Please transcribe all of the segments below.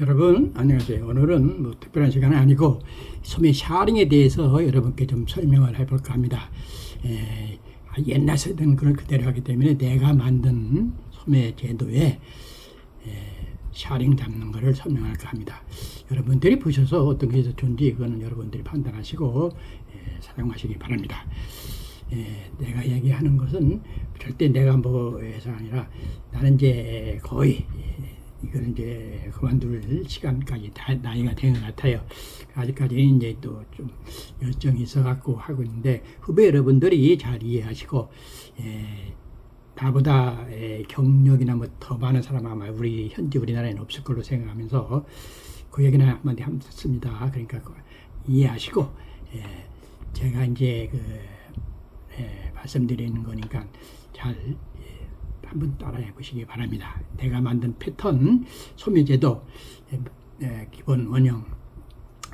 여러분 안녕하세요. 오늘은 뭐 특별한 시간은 아니고 소매 샤링에 대해서 여러분께 좀 설명을 해볼까 합니다. 에, 옛날 세대는 그걸 그대로 하기 때문에 내가 만든 소매 제도에 에, 샤링 잡는 것을 설명할까 합니다. 여러분들이 보셔서 어떤 게더 좋은지 그거는 여러분들이 판단하시고 에, 사용하시기 바랍니다. 에, 내가 얘기하는 것은 절대 내가 뭐 해서 아니라 나는 이제 거의 에, 이거는 이제 그만둘 시간까지 다 나이가 된 것 같아요. 아직까지 이제 또 좀 열정이 있어갖고 하고 있는데 후배 여러분들이 잘 이해하시고 에, 나보다 에, 경력이나 뭐 더 많은 사람 아마 우리 현재 우리나라에는 없을 걸로 생각하면서 그 얘기는 한마디 했습니다. 그러니까 그 이해하시고 에, 제가 이제 그 에, 말씀드리는 거니까 잘 예, 한번 따라해 보시기 바랍니다. 내가 만든 패턴 소매제도 에, 에, 기본 원형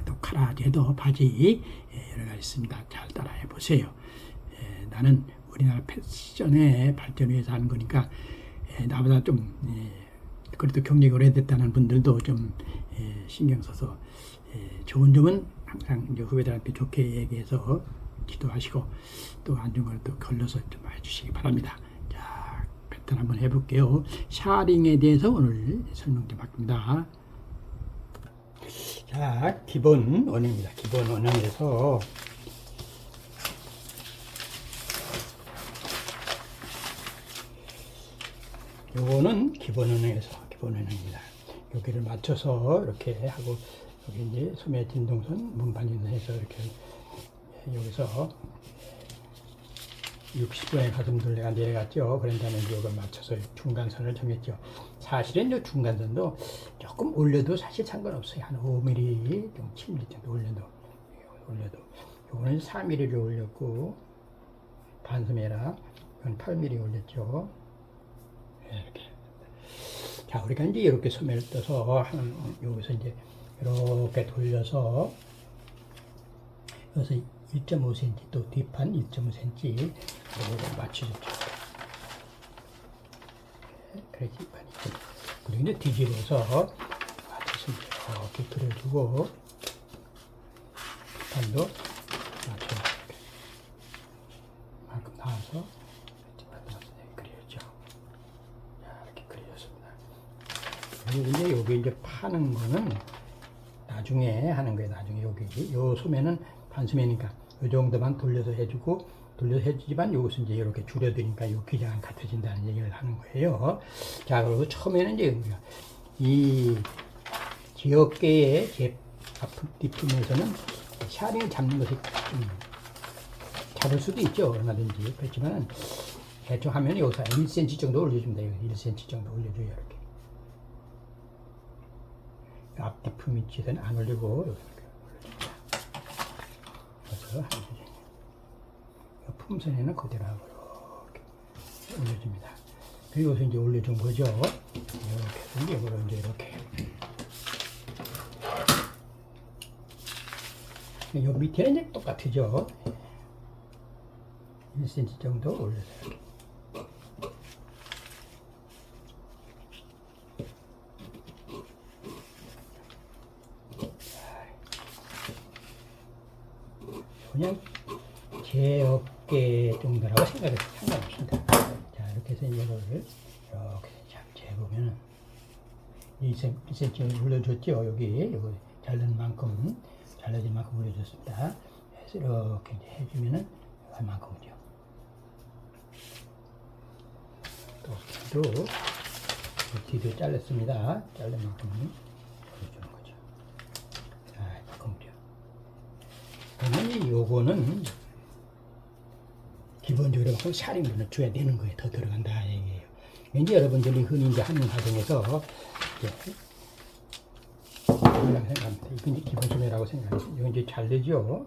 또 카라 제도 바지 에, 여러 가지 있습니다. 잘 따라해 보세요. 에, 나는 우리나라 패션의 발전 위해서 하는 거니까 에, 나보다 좀 에, 그래도 경력이 오래됐다는 분들도 좀 에, 신경 써서 에, 좋은 점은 항상 후배들한테 좋게 얘기해서 기도하시고 또 안 좋은 걸또 걸러서 좀 해주시기 바랍니다. 자, 패턴 한번 해볼게요. 샤링에 대해서 오늘 설명 좀 받습니다. 자, 기본 원형입니다. 기본 원형에서 요거는 기본 원형에서 기본 원형입니다. 여기를 맞춰서 이렇게 하고 여기 이제 소매 진동선 문반진 해서 이렇게 여기서 60분의 가슴들 내가 내려갔죠. 그런 다음에 이제 이걸 맞춰서 중간선을 정했죠. 사실은 이 중간선도 조금 올려도 사실 상관없어요. 한 5mm, 좀 7mm 정도 올려도 올려도 요거는 4mm를 올렸고 반스메라 이건 8mm 올렸죠. 이렇게. 자, 우리가 이제 이렇게 소매를 떠서 한 여기서 이제 이렇게 돌려서 여기서 1.5cm 또 뒷판 1.5cm 이걸 맞춰줬죠. 그래 뒷판이 그리고 이제 뒤집어서 맞춰서 이렇게 그려주고 뒷판도 맞춰 만큼 나와서 뒷판도. 자, 이렇게 그려졌습니다. 그리고 이제 여기 이제 파는 거는 나중에 하는 거예요. 나중에 여기 요 소매는 반소매니까 요 정도만 돌려서 해주고 돌려서 해주지만 요것은 이제 이렇게 줄여드니까 요 기장은 같아진다는 얘기를 하는 거예요. 자 그리고 처음에는 이제 우리가 이 지역계의 제 아픈 뒷품에서는 샤링을 잡는 것이 좀 잡을 수도 있죠 얼마든지 그렇지만은 대충 하면 여기서 1cm 정도 올려줍니다. 여기 1cm 정도 올려줘요 이렇게. 앞뒤품 위치에서는 안 올리고. 그래서 한 줄. 품선에는 그대로 하고 이렇게 올려줍니다. 그리고 여기서 이제 올려준 거죠. 이렇게 해서 이걸 이제 이렇게. 요 밑에는 이제 똑같죠. 1cm 정도 올려서 이렇게. 그냥 제 어깨 정도라고 생각해도 상관없습니다. 자, 이렇게 해서 이거를 이렇게 잘 재보면 2cm 올려줬죠. 여기, 여기 잘린 만큼, 잘라진 만큼 올려줬습니다. 해서 이렇게 이제 해주면은 얼만큼이죠. 또, 뒤도, 뒤도 잘랐습니다. 자른 만큼 올려주는. 그러면 요거는 기본적으로 그 샤링분을 줘야 되는 거예요. 더 들어간다 얘기예요. 이제 여러분들이 흔히 이제 하는 과정에서 이제 생각합니다. 이건 이제 기본 소매라고 생각합니다. 이건 이제 잘 되죠.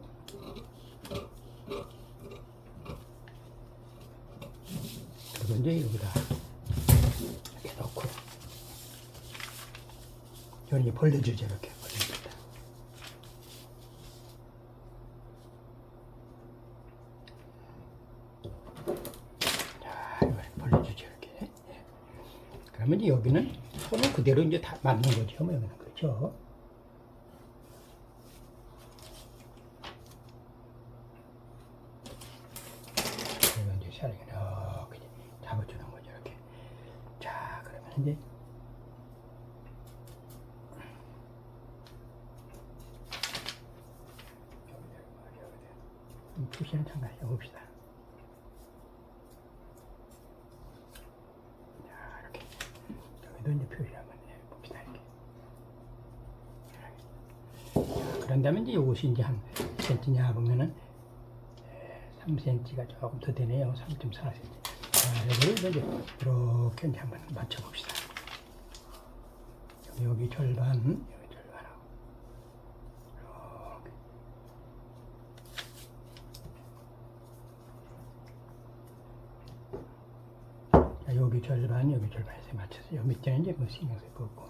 그리고 이제 여기다 이렇게 넣고 이제 벌려주죠 이렇게 벌려줍니다. 자, 이걸 벌려주죠 이렇게. 예. 그러면 이제 여기는 손을 그대로 이제 다 맞는 거죠. 뭐 여기는 그렇죠. 그렇죠? 그리고 이제 샤링을 이렇게 잡아주는 거죠, 이렇게. 자, 그러면 이제 이 표시는 잠깐 해봅시다. 자, 이렇게. 여기도 이제 표시 한번 해봅시다, 이렇게. 자, 그런 다음에 이제 요것이 이제 한 cm냐 보면은 3cm가 조금 더 되네요. 3.4cm. 자, 여기를 이제 이렇게 이제 한번 맞춰봅시다. 여기 절반, 여기 절반하고. 이렇게. 자, 여기 절반, 여기 절반에서 맞춰서 여기 밑에는 이제 뭐 신경 쓸거 없고.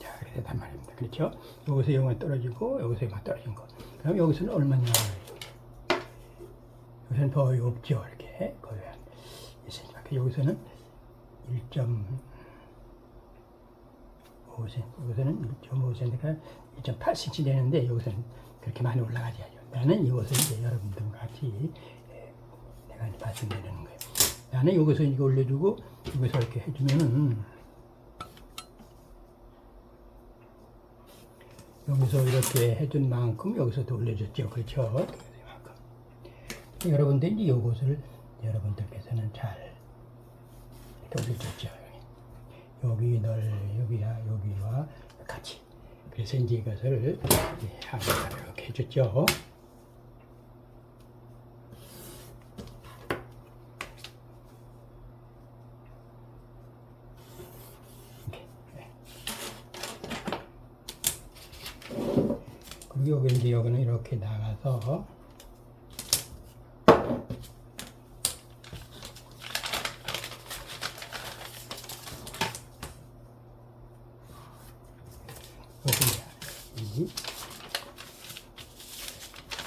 자, 그렇게 됐단 말입니다. 그렇죠? 여기서 영화 떨어지고, 여기서 영화 떨어진 거. 그럼 여기서는 얼마냐? 여기서는 더 없죠. 이렇게. 거의 한 1cm밖에. 여기서는 1.5cm. 여기서는 1.5cm가 1.8cm 되는데, 여기서는 그렇게 많이 올라가지 않아요. 나는 이것을 이제 여러분들과 같이 예, 내가 이제 말씀드리는 거예요. 나는 여기서 이거 올려주고, 여기서 이렇게 해주면은, 여기서 이렇게 해준 만큼 여기서도 올려줬죠. 그렇죠? 여러분들 이제 이것을 여러분들께서는 잘 올려줬죠. 여기 널 여기야 여기와 같이. 그래서 이제 이것을 이렇게 해줬죠. 이렇게. 네. 그리고 여기 이제 여기는 이렇게 나가서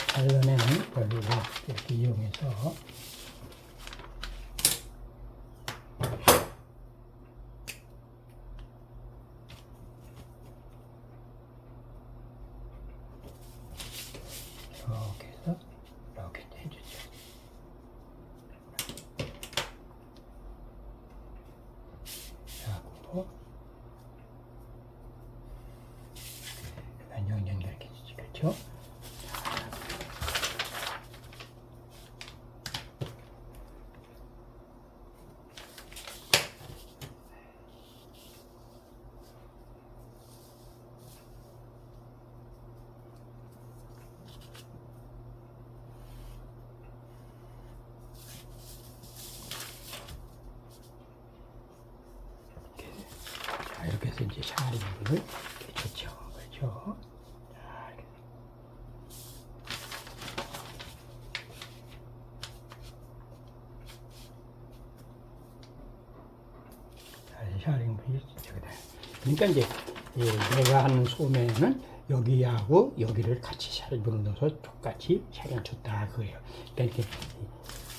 잘라내는 걸로 이렇게 이용해서 이렇게 해서 이렇게 이제 해주죠. 하고 안녕 연결해 주지 그렇죠? 자, 이렇게 해서 이제 샤링을 이렇게 줬죠. 그렇죠? 자, 이렇게. 자, 이제 샤링이 저기다. 그러니까 이제 예, 내가 하는 소매는 여기하고 여기를 같이 샤링으로 넣어서 똑같이 샤링 줬다 그거예요. 그러니까 이렇게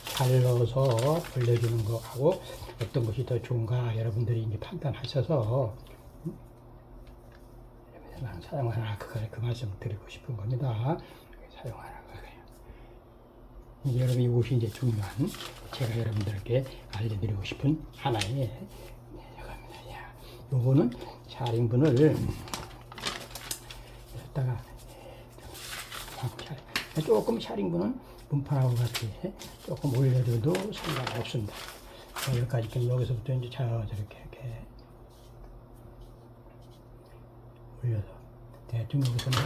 잘 넣어서 벌려주는 거하고 어떤 것이 더 좋은가 여러분들이 이제 판단하셔서 음? 사용하라 그걸 그 말씀 드리고 싶은 겁니다. 사용하라 그거예요. 여러분 이것이 이제 중요한 제가 여러분들께 알려드리고 싶은 하나의 요거는 샤링분을 여기다가 샤- 조금 샤링분은 분판하고 같이 조금 올려줘도 상관없습니다. 자, 여기까지 여기서부터 이제 자 저렇게 이렇게 올려서 대충 여기서는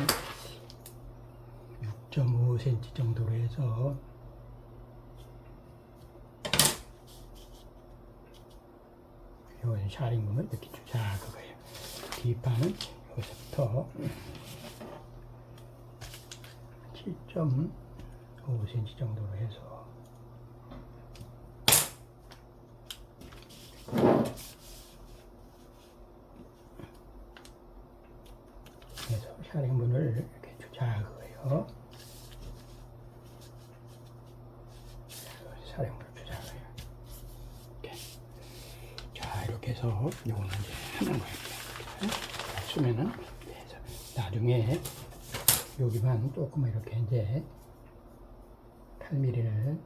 6.5cm 정도로 해서 이건 샤링 부분 이렇게 주자 그거예요. 뒷판은 여기서부터 7.5cm 정도로 해서 해서 샤링 분 조금 이렇게 이제 8mm를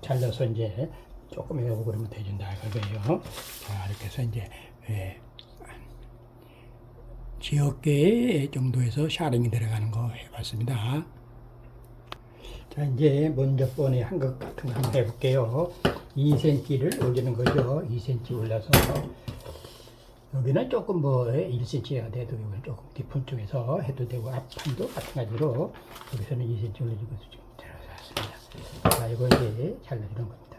잘라서 이제 조금 해오고 그러면 되준다 그거예요. 자 이렇게 해서 이제 예, 지역계 정도에서 샤링이 들어가는 거 해봤습니다. 자 이제 먼저 번에 한 것 같은 거 한번 해볼게요. 2cm를 올리는 거죠. 2cm 올려서 여기는 조금 뭐 1cm가 돼도 여기는 조금 깊은 쪽에서 해도 되고 앞판도 마찬가지로 여기서는 2cm 올려주고 지금 잘랐습니다. 자 이거 이제 잘라주는 겁니다.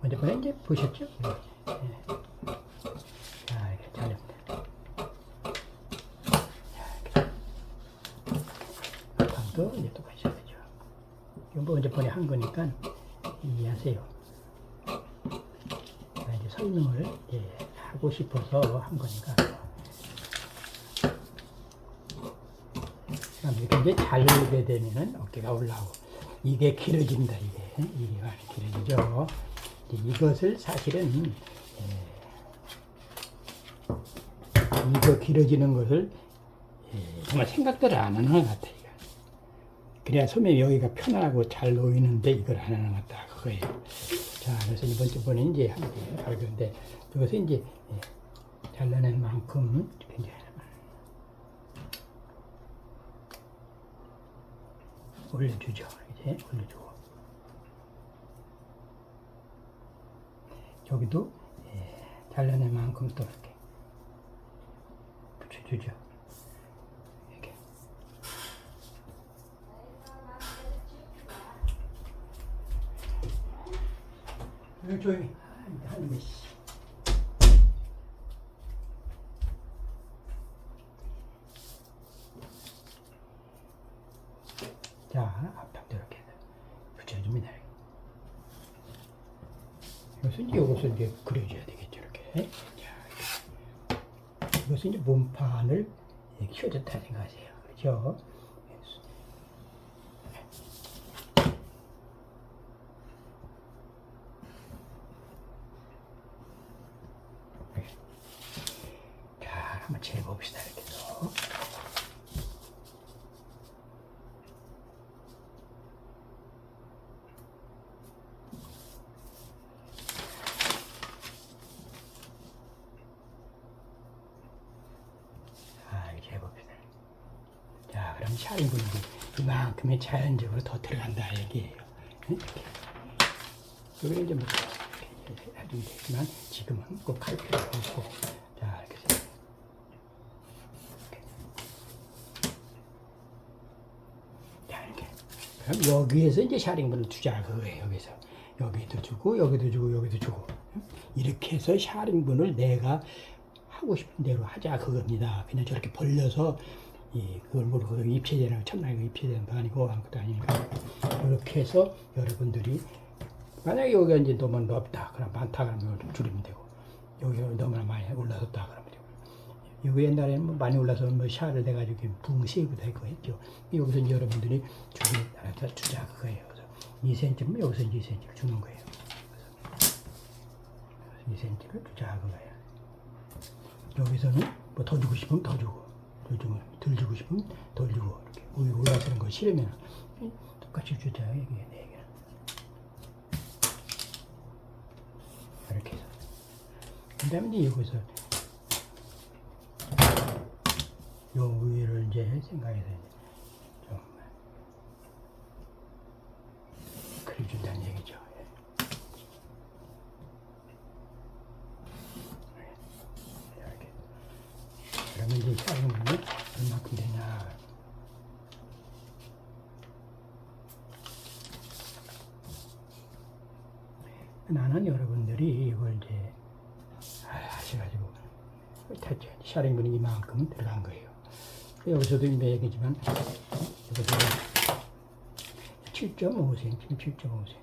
먼저 번에 이제 보셨죠? 예. 자 이렇게 잘립니다. 앞판도 이제 똑같이 하죠. 이거 먼저 번에 한 거니까 이해하세요. 자, 이제 설명을 예, 하고 싶어서 한 거니까. 이렇게 이제 자르게 되면은 어깨가 올라오고 이게 길어진다 이게 이게 길어지죠. 이것을 사실은 예, 이거 길어지는 것을 예, 정말 생각들을 안 하는 것 같아요. 그래야 소매 여기가 편안하고 잘 놓이는데 이걸 안 하는 것 같다 그거예요. 자, 그래서 이번 주번에 이제 바로 그런데 이것을 이제 예, 잘라낸 만큼 굉장히 올려주죠. 이제 올려주고 여기도 예, 잘라낸 만큼 또 이렇게 붙여주죠. 여기 조용히. 하는 거, 씨. 자, 앞판도 이렇게 붙여줍니다. 이것은 이것을 이제 그려줘야 되겠죠, 이렇게. 자. 이것은 이제 몸판을 키워줬다 생각하세요. 그렇죠? 자, 한번 재봅시다, 자, 이렇게 해봅시다. 자, 그럼 샤인 분이 이만큼의 자연적으로 더 들어간다, 얘기예요. 응? 여기는 이제 뭐, 해도 되지만, 지금은 꼭 할 필요가 없고. 자, 이렇게 해서. 자, 이렇게. 여기에서 이제 샤링분을 주자, 그거예요, 여기서. 여기도 주고, 여기도 주고, 여기도 주고. 응? 이렇게 해서 샤링분을 내가 하고 싶은 대로 하자, 그겁니다. 그냥 저렇게 벌려서, 이, 그걸 모르고 입체제라고 첫날 그 입체되는 거 아니고 아무것도 아니니까. 이렇게 해서 여러분들이 만약에 여기가 이제 너무 높다, 그럼 많다, 그러면 줄이면 되고, 여기가 너무나 많이 올라섰다, 그러면 이거 옛날에는 뭐 많이 올라서 뭐 샤를 내가지고 붕 세이브도 했고 했죠. 여기서 여러분들이 주기 알아서 주자 그거예요. 그래서 2cm면 여기서 이제 2cm를 주는 거예요. 그래서 2cm를 주자 그거예요. 여기서는 뭐 더 주고 싶으면 더 주고, 더 주고, 덜 주고 싶으면 덜 주고 이렇게 올라서는 거 싫으면 똑같이 주자 이게 내 얘기는. 이렇게 해서. 그 다음에 이제 여기서 요 위를 이제 생각해서 좀 그려준다는 얘기죠. 예. 그러면 이제 작은 얼마큼 되냐. 나는 여러분들이 이걸 이제 아, 하셔가지고 됐죠. 샤링분이 이만큼 들어간 거예요. 여기서도 이제 얘기지만 여기서 7.5cm, 7.5cm,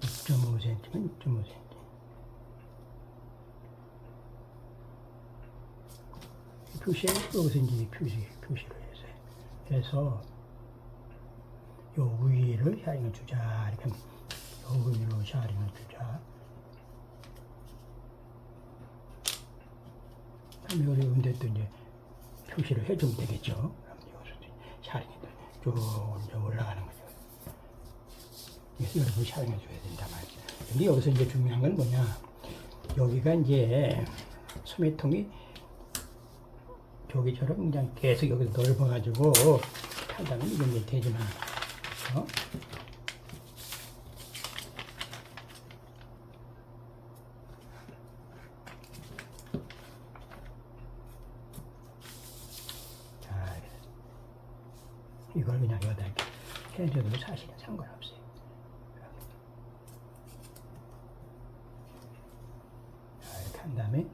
6.5cm면 6.5cm. 표시에 여기서 이제 표시 표시를 해서 해서 요 위를 샤링을 주자 이렇게 하면 요금으로 샤링을 주자. 그럼 어려운데 또 이제 표시를 해주면 되겠죠. 그럼 여기서 샤링이 또좀 올라가는 거죠. 그래서 여러분 샤링해 줘야 된다 말이죠. 근데 여기서 이제 중요한 건 뭐냐. 여기가 이제 소매통이 저기처럼 그냥 계속 여기 넓어가지고 하다면 이게 이제 되지만, 어? 자, 이걸 그냥 여기다 이렇게 해줘도 사실은 상관없어요. 자, 이렇게 한 다음에,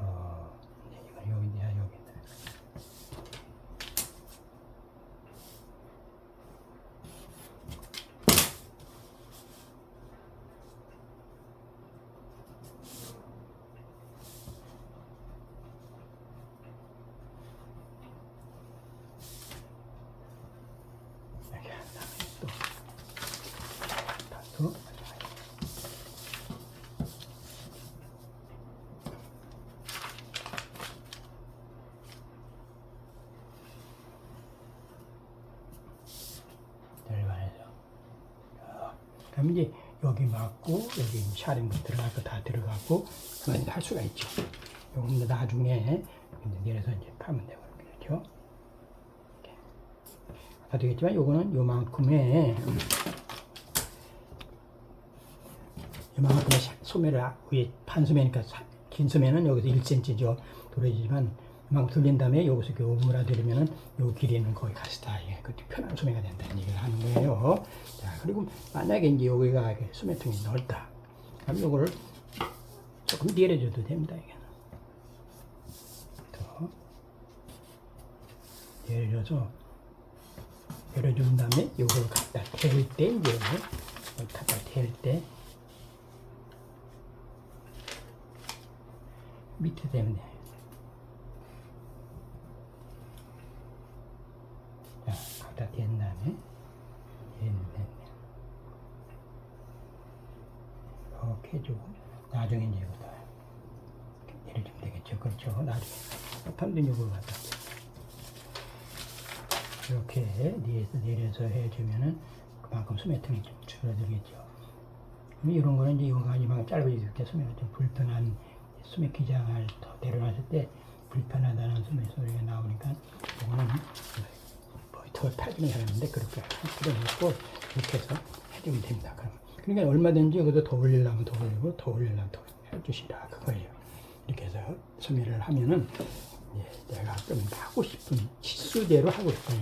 어, 이제 이건 여기냐, 여기다. 이렇게 한 다음에 또, 또, 들어가서 그럼 이제 여기 맞고 여기 샤링도 들어갈 거 다 들어가고 그만 할 수가 있죠. 요건 나중에 이제 내려서 이제 파면 되고 그렇죠. 아까 되겠지만 요거는 요만큼의 요만큼의 샤- 소매를 아- 위에 판 소매니까 사- 긴 소매는 여기서 1cm죠. 도래지만 막 돌린 다음에 여기서 이렇게 오므라들면은 요 길이는 거의 같다. 예, 그것도 편한 소매가 된다는 얘기를 하는 거예요. 자, 그리고 만약에 이제 여기가 소매통이 넓다. 그럼 요거를 조금 내려줘도 됩니다. 이게. 더 내려줘서 내려준 다음에 요걸 갖다 댈 때 이제 갖다 댈때 밑에 때문에 자, 갖다 댄 다음에 얘는 됐네. 이렇게 해주고 나중에 이제 이거다 이렇게 내려주면 되겠죠. 그렇죠. 탐든 요걸 갖다 이렇게 내에서 내려서 해주면은 그만큼 소매통이 좀 줄어들겠죠. 이런 거는 이제 이거가 이만 짧아질 때 소매가 좀 불편한 소매 기장을 더 내려놨을 때 불편하다는 소매 소리가 나오니까 이거는 뭐더 팔기는 하는데 그렇게 없고 이렇게 해서 해주면 됩니다. 그럼 그러니까 얼마든지 여기서 더 올리려면 더 올리고 더 올리려면 더 해주시라 그거예요. 이렇게 해서 소매를 하면은 예, 내가 좀 하고 싶은 치수대로 하고 싶은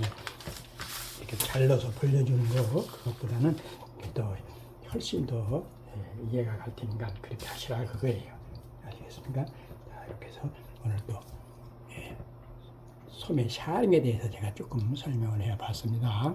이렇게 잘라서 벌려주는 거 그것보다는 더 훨씬 더 예, 이해가 갈 테니까 그렇게 하시라 그거예요. 아시겠습니까? 자 이렇게 해서 오늘 또 예, 소매 샤링에 대해서 제가 조금 설명을 해봤습니다.